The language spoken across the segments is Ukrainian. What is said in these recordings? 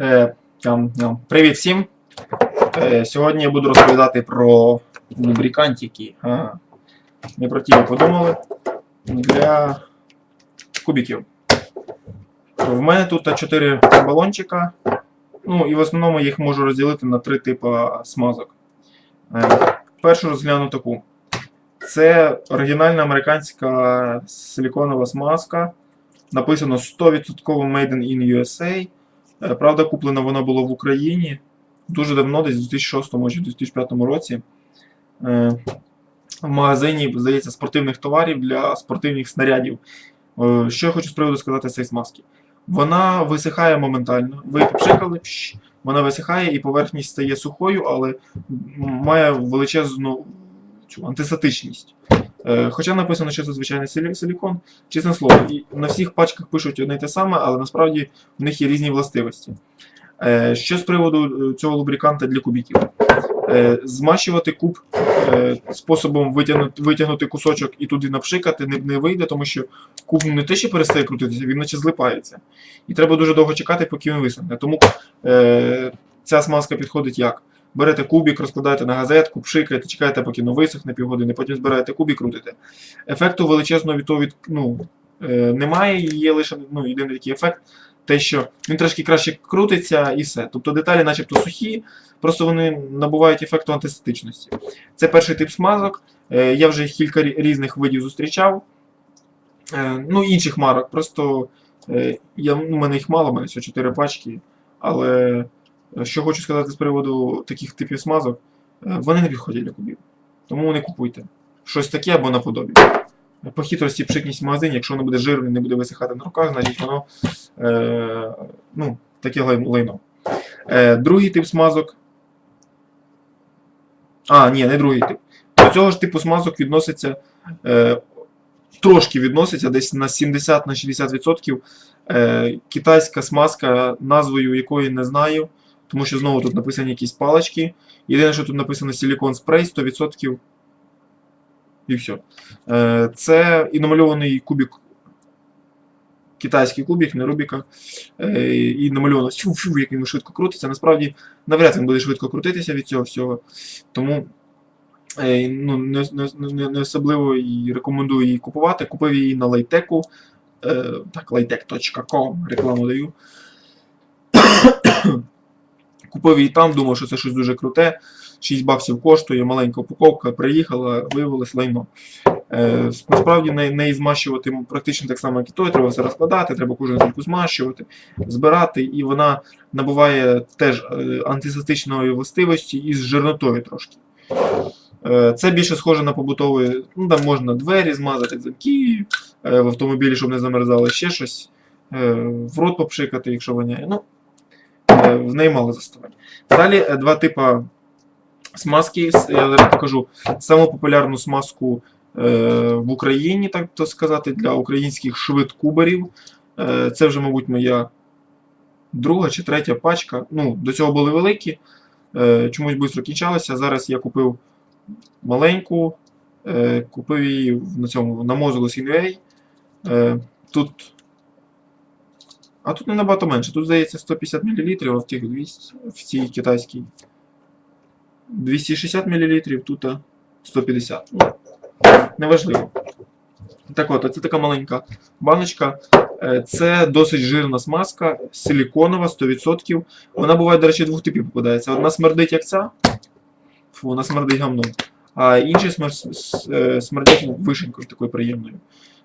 Е, там, ну, привіт всім! Е, сьогодні я буду розповідати про лубрикантики. Ми про ті ви подумали для кубиків. В мене тут 4 балончика. Ну і в основному їх можу розділити на три типи смазок. Е, першу розгляну таку. Це оригінальна американська силіконова смазка. Написано 100% Made in USA. Е, Правда, куплено воно було в Україні дуже давно, десь у 2006 чи 2005 році. Е, В магазині, здається, спортивних товарів для спортивних снарядів. Е, Що я хочу з приводу сказати цієї смазки. Вона висихає моментально. Ви попшикали, вона висихає і поверхність стає сухою, але має величезну цю антисептичність. Е, Хоча написано, що це звичайний силі- силікон, чесне слово, і на всіх пачках пишуть одне й те саме, але насправді в них є різні властивості. Е, Що з приводу е, цього лубриканта для кубіків? Змащувати куб способом витягнути, витягнути кусочок і туди напшикати не, не вийде, тому що куб не те, що перестає крутитися, він наче злипається. І треба дуже довго чекати, поки він висохне. Тому е, ця смазка підходить як? Берете кубик, розкладаєте на газетку, пшикаєте, чекаєте, поки воно висохне півгодини, потім збираєте кубик, крутите. Ефекту величезного від того від, ну, е, немає, є лише ну, єдиний такий ефект, те, що він трошки краще крутиться і все. Тобто деталі начебто сухі, просто вони набувають ефекту антистатичності. Це перший тип смазок. Е, Я вже кілька різних видів зустрічав. Е, Ну, інших марок. Просто я, ну, мене їх мало, у мене всього 4 пачки. Але що хочу сказати з приводу таких типів смазок, е, вони не підходять для кубів. Тому не купуйте. Щось таке або наподобі. По хитрості пшикність в магазині, якщо воно буде жирне, не буде висихати на руках, значить воно е, ну, таке лайно. Е, другий тип смазок. А, ні, не другий тип. До цього ж типу смазок відноситься. Е, трошки відноситься десь на 70-60% е, китайська смазка, назвою якої не знаю, тому що знову тут написані якісь палички. Єдине, що тут написано силікон спрей 100%. І все. Це і намальований кубик. Китайський кубик, не Рубіка. Е, і намальовано фу, фу, як він швидко крутиться. Насправді, навряд він буде швидко крутитися від цього всього. Тому е, ну, не, не, не, особливо і рекомендую її купувати. Купив її на лайтеку. Е, так, lightech.com, рекламу даю. Купив її там, думав, що це щось дуже круте. 6 баксів коштує, маленька упаковка, приїхала, виявилось лайно. Е, насправді не, не змащувати практично так само, як і той, треба все розкладати, треба кожну зубку змащувати, збирати, і вона набуває теж е, антисептичної властивості із жирнотою трошки. Е, Це більше схоже на побутові, ну там можна двері змазати, замки е, в автомобілі, щоб не замерзали, ще щось, е, в рот попшикати, якщо воняє. Ну, в неї мало заставань. Далі е, два типи смазки. Я покажу саму популярну смазку е, в Україні, так то сказати, для українських швидкуберів. Е, Це вже, мабуть, моя друга чи третя пачка. Ну, до цього були великі, чомусь швидко кінчалися. Зараз я купив маленьку, купив її на цьому на Mozilla Тут. А тут не набагато менше. Тут, здається, 150 мл, а в тих 200, в цій китайській 260 мл, тут 150. Ну, неважливо. Так от, це така маленька баночка. Е, Це досить жирна смазка, силіконова, 100%. Вона буває, до речі, двох типів попадається. Одна смердить як ця. Фу, вона смердить гамном. А інші смер... с- е, вишенькою такою приємною.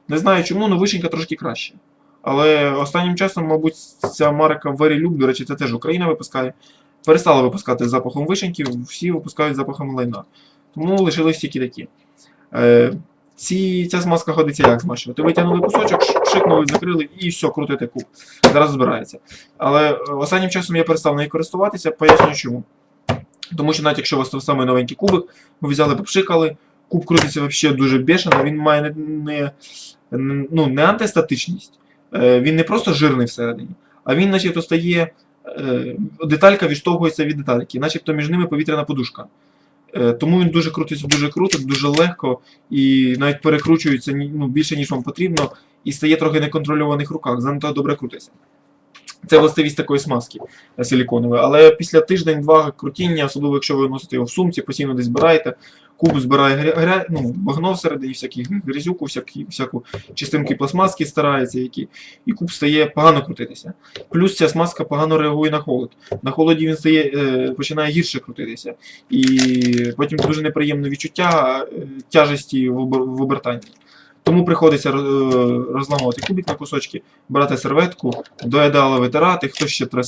Не знаю чому, але вишенька трошки краще. Але останнім часом, мабуть, ця марка Very Loop, до речі, це теж Україна випускає. Перестала випускати запахом вишеньки, всі випускають запахом лайна. Тому лишились тільки такі. Е, ці, ця смазка ходиться як змащувати. Витягнули кусочок, ш- пшикнули, закрили і все, крутите куб. Зараз збирається. Але останнім часом я перестав нею користуватися, поясню чому. Тому що навіть якщо у вас той самий новенький кубик, ви взяли, попшикали, куб крутиться взагалі дуже бешено, він має не, не, ну, не антистатичність, він не просто жирний всередині, а він начебто стає, е, деталька відштовхується від детальки, начебто між ними повітряна подушка. Е, Тому він дуже крутиться, дуже круто, дуже легко і навіть перекручується ну, більше, ніж вам потрібно, і стає трохи неконтрольованих руках, занадто добре крутиться. Це властивість такої смазки е, силіконової. Але після тиждень-два крутіння, особливо якщо ви носите його в сумці, постійно десь збираєте, куб збирає гря, гря, ну, багно всередині, всякі грязюку, всякі, всяку частинки пластмаски старається, які, і куб стає погано крутитися. Плюс ця смазка погано реагує на холод. На холоді він стає, е, починає гірше крутитися. І потім дуже неприємне відчуття е, тяжесті в, обертанні. Тому приходиться е, розламувати кубик на кусочки, брати серветку, до ідеала витирати, хтось ще тре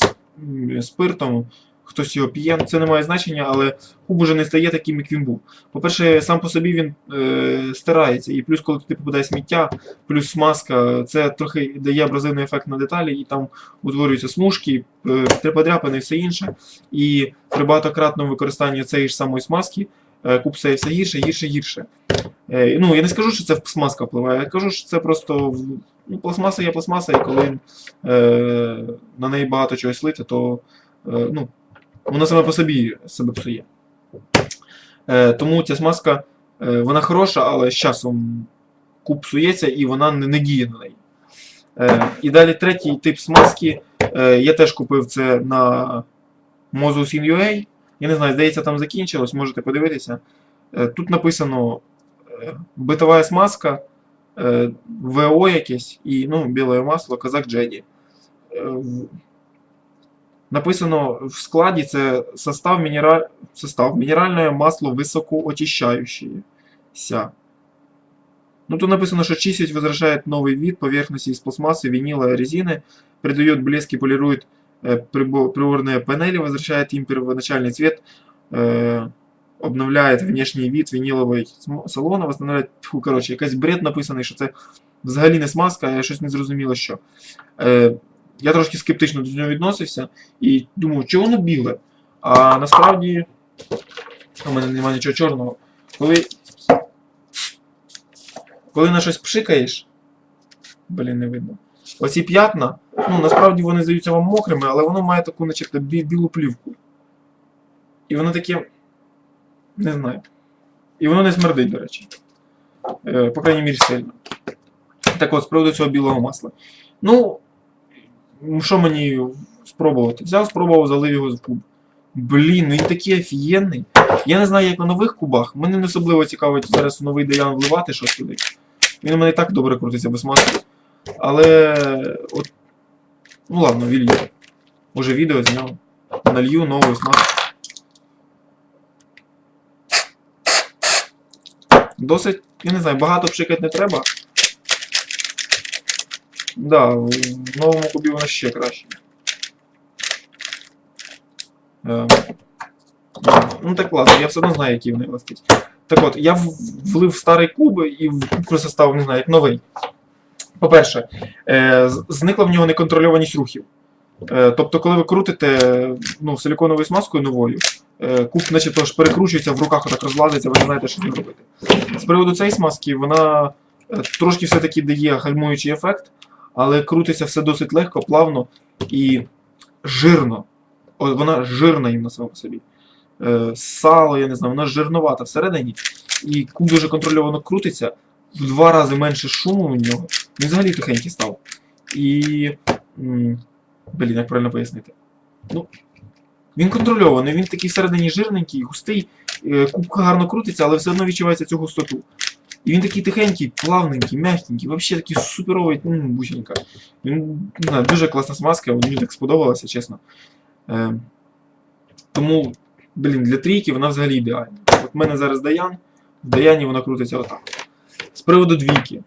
спиртом, хтось його п'є. Це не має значення, але куб уже не стає таким, як він був. По-перше, сам по собі він е, стирається, і плюс, коли туди попадає сміття, плюс смазка, це трохи дає абразивний ефект на деталі, і там утворюються смужки, е, подряпини і все інше. І при багатократному використанні цієї ж самої смазки е, куб стає все гірше, гірше, гірше. Е, ну, я не скажу, що це смазка впливає, я кажу, що це просто ну, пластмаса є пластмаса, і коли е, на неї багато чогось лити, то е, ну, вона саме по собі себе псує. Е, тому ця смазка, е, вона хороша, але з часом куб псується і вона не, не діє на неї. Е, і далі третій тип смазки. Е, я теж купив це на Mozus.in.ua. Я не знаю, здається, там закінчилось, можете подивитися. Е, тут написано е, битова смазка, е, ВО якесь і ну, біле масло, казак Джеді. Е, в- Написано в складі це состав, мінераль... состав мінеральне масло високоочищающееся. Ну, тут написано, что чистить возвращает новый вид поверхности из пластмассы, винила, резины, придает блеск и полирует э, прибо- приборные панели, возвращает им первоначальный цвет, э, обновляет внешний вид винилового см- салона, восстанавливает, фу, короче, якийсь бред написаний, що це взагалі не смазка, а я щось не зрозуміло що. Е, я трошки скептично до нього відносився і думав, чого воно біле? А насправді у мене немає нічого чорного. Коли коли на щось пшикаєш, блін, не видно. Оці п'ятна, ну насправді вони здаються вам мокрими, але воно має таку, начебто, бі- білу плівку. І воно таке. Не знаю. І воно не смердить, до речі. Е, по крайній мірі, сильно. Так от, з приводу цього білого масла. Ну, м, що мені спробувати? Взяв, спробував, залив його в куб. Блін, ну він такий офігенний. Я не знаю, як на нових кубах. Мене не особливо цікавить зараз новий Деян вливати щось туди. Він у мене так добре крутиться без маски. Але от. Ну ладно, вілью. Може відео зняв. Налью нову смазку. Досить, я не знаю, багато пшикати не треба. Да, в новому кубі воно ще краще. Е, Ну так ладно, я все одно знаю, які вони властить. Так от, я влив старий куб і в куб просто став, не знаю, як новий. По-перше, е, зникла в нього неконтрольованість рухів. Е, тобто, коли ви крутите ну, силіконовою смазкою новою, куб начебто ж перекручується, в руках отак розлазиться, ви не знаєте, що з ним робити. З приводу цієї смазки, вона трошки все-таки дає гальмуючий ефект, але крутиться все досить легко, плавно і жирно. О, вона жирна їм на сама по собі. Е, сало, я не знаю, вона жирновата всередині. І куб дуже контрольовано крутиться, в два рази менше шуму у нього. Він взагалі тихенький став. І. Блін, як правильно пояснити. Ну, він контрольований, він такий всередині жирненький, густий, е, куб гарно крутиться, але все одно відчувається цю густоту. І він такий тихенький, плавненький, м'ягенький, взагалі такий суперовий, ну, бусінка. Він не знаю, дуже класна смазка, мені так сподобалося, чесно. Е, тому, блін, для трійки вона взагалі ідеальна. От в мене зараз Даян, в Даяні вона крутиться отак. З приводу двійки.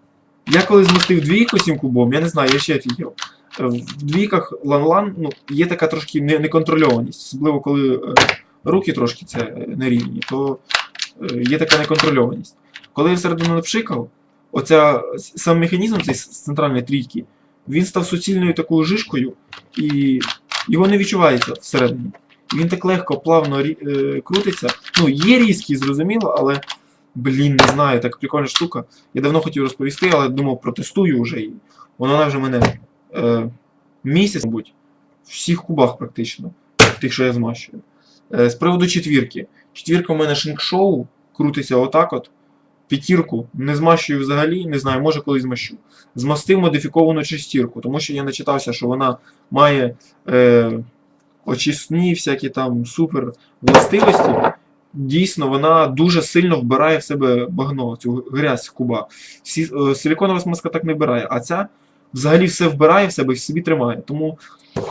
Я коли змостив двійку цим кубом, я не знаю, я ще офігел. Е, В двійках лан-лан ну, є така трошки неконтрольованість, особливо коли е, руки трошки це е, нерівні, то є така неконтрольованість. Коли я всередину напшикав, оця сам механізм цей центральної трійки, він став суцільною такою жишкою, і його не відчувається всередині. Він так легко, плавно е, крутиться. Ну, є різкі, зрозуміло, але, блін, не знаю, так прикольна штука. Я давно хотів розповісти, але думав, протестую вже її. Вона вже мене е, місяць, мабуть, в всіх кубах практично, тих, що я змащую. Е, з приводу четвірки. Четвірка у мене шинк-шоу, крутиться отак от. П'ятірку не змащую взагалі, не знаю, може колись змащу. Змастив модифіковану шестірку, тому що я начитався, що вона має е, очисні всякі там супер властивості. Дійсно, вона дуже сильно вбирає в себе багно, цю грязь куба. Всі, е, силіконова смазка так не вбирає, а ця взагалі все вбирає в себе і собі тримає. Тому,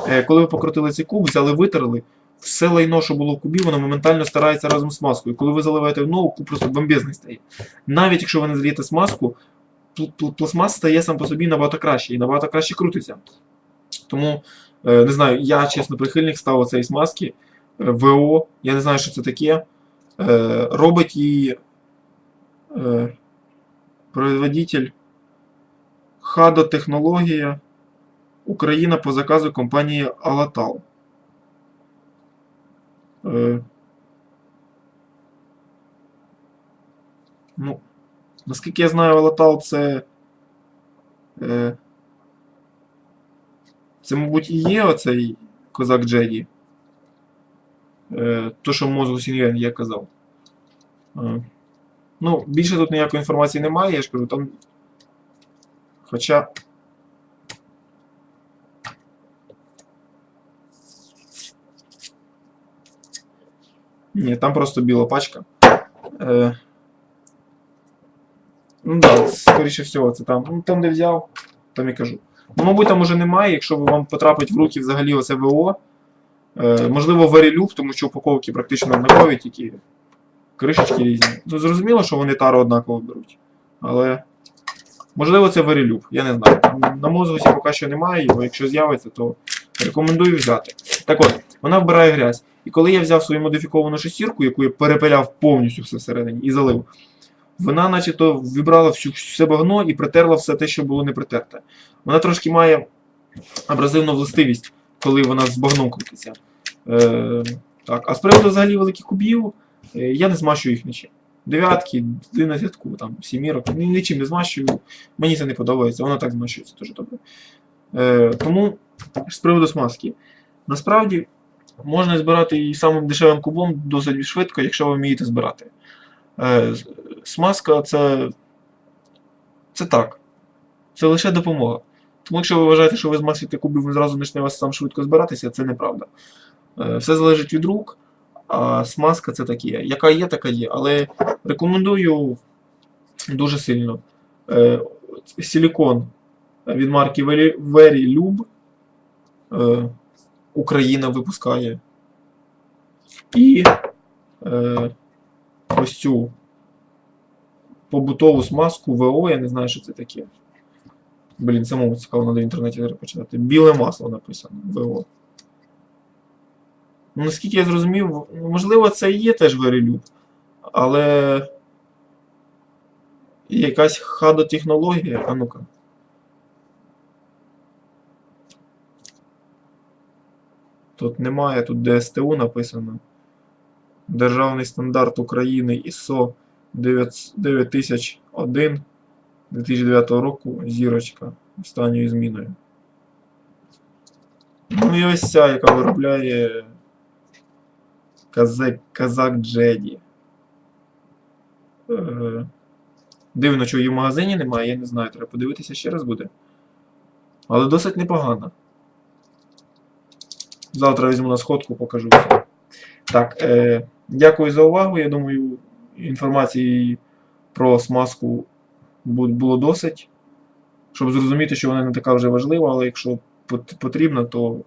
е, коли ви покрутили цей куб, взяли, витерли, все лайно, що було в кубі, воно моментально старається разом з маскою. Коли ви заливаєте в нову, куб просто бомбезний стає. Навіть якщо ви не зальєте смазку, пл- пл- пластмас стає сам по собі набагато краще і набагато краще крутиться. Тому, е, не знаю, я чесно прихильник став цієї смазки. е, ВО, я не знаю, що це таке. Е, робить її производитель Хадо Технологія Україна по заказу компанії Алатал. Е, ну, наскільки я знаю, Алатал це. Е, це, мабуть, і є оцей козак Джеді. Е, то, що в мозку Сінген я казав. Ну, більше тут ніякої інформації немає, я ж кажу, там. Хоча. Ні, там просто біла пачка. Е, ну да, скоріше всього, це там. Ну, там, де взяв, там і кажу. Ну, мабуть, там уже немає, якщо вам потрапить в руки взагалі оце ВО. Е, можливо, варілюб, тому що упаковки практично однакові, тільки кришечки різні. Ну, зрозуміло, що вони тару однаково беруть. Але. Можливо, це варілюб, я не знаю. На мозгусі поки що немає його, якщо з'явиться, то рекомендую взяти. Так от, вона вбирає грязь. І коли я взяв свою модифіковану шестірку, яку я перепиляв повністю все всередині і залив, вона начебто вибрала все багно і притерла все те, що було не притерте. Вона трошки має абразивну властивість, коли вона з багном крутиться. Е, так. А з приводу взагалі великих кубів, е, я не змащую їх нічим. Дев'ятки, одинадцятку, там, сімірок, ні- нічим не змащую. Мені це не подобається, воно так змащується дуже добре. Е, тому з приводу смазки. Насправді можна збирати і самим дешевим кубом досить швидко, якщо ви вмієте збирати. Е, смазка це, це так. Це лише допомога. Тому якщо ви вважаєте, що ви змасите куб і він зразу почне вас сам швидко збиратися, це неправда. Е, все залежить від рук, а смазка це таке. Яка є, така є. Але рекомендую дуже сильно. Е, силікон від марки Lube. Е, Україна випускає. І е, ось цю побутову смазку ВО, я не знаю, що це таке. Блін, самому цікаво, треба в інтернеті почитати. Біле масло написано ВО. Ну, наскільки я зрозумів, можливо, це і є теж верелюб, але якась хадотехнологія. А ну-ка. Тут немає, тут ДСТУ написано. Державний стандарт України ISO 9001 2009 року зірочка останньою зміною. Ну і ось ця, яка виробляє Казак, Казак Джеді. Дивно, що її в магазині немає, я не знаю, треба подивитися ще раз буде. Але досить непогано. Завтра візьму на сходку, покажу. Так, е, дякую за увагу. Я думаю, інформації про смазку було досить. Щоб зрозуміти, що вона не така вже важлива, але якщо пот- потрібно, то.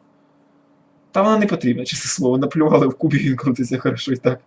Та вона не потрібна, чесне слово. Наплювали в кубі, він крутиться хорошо і так.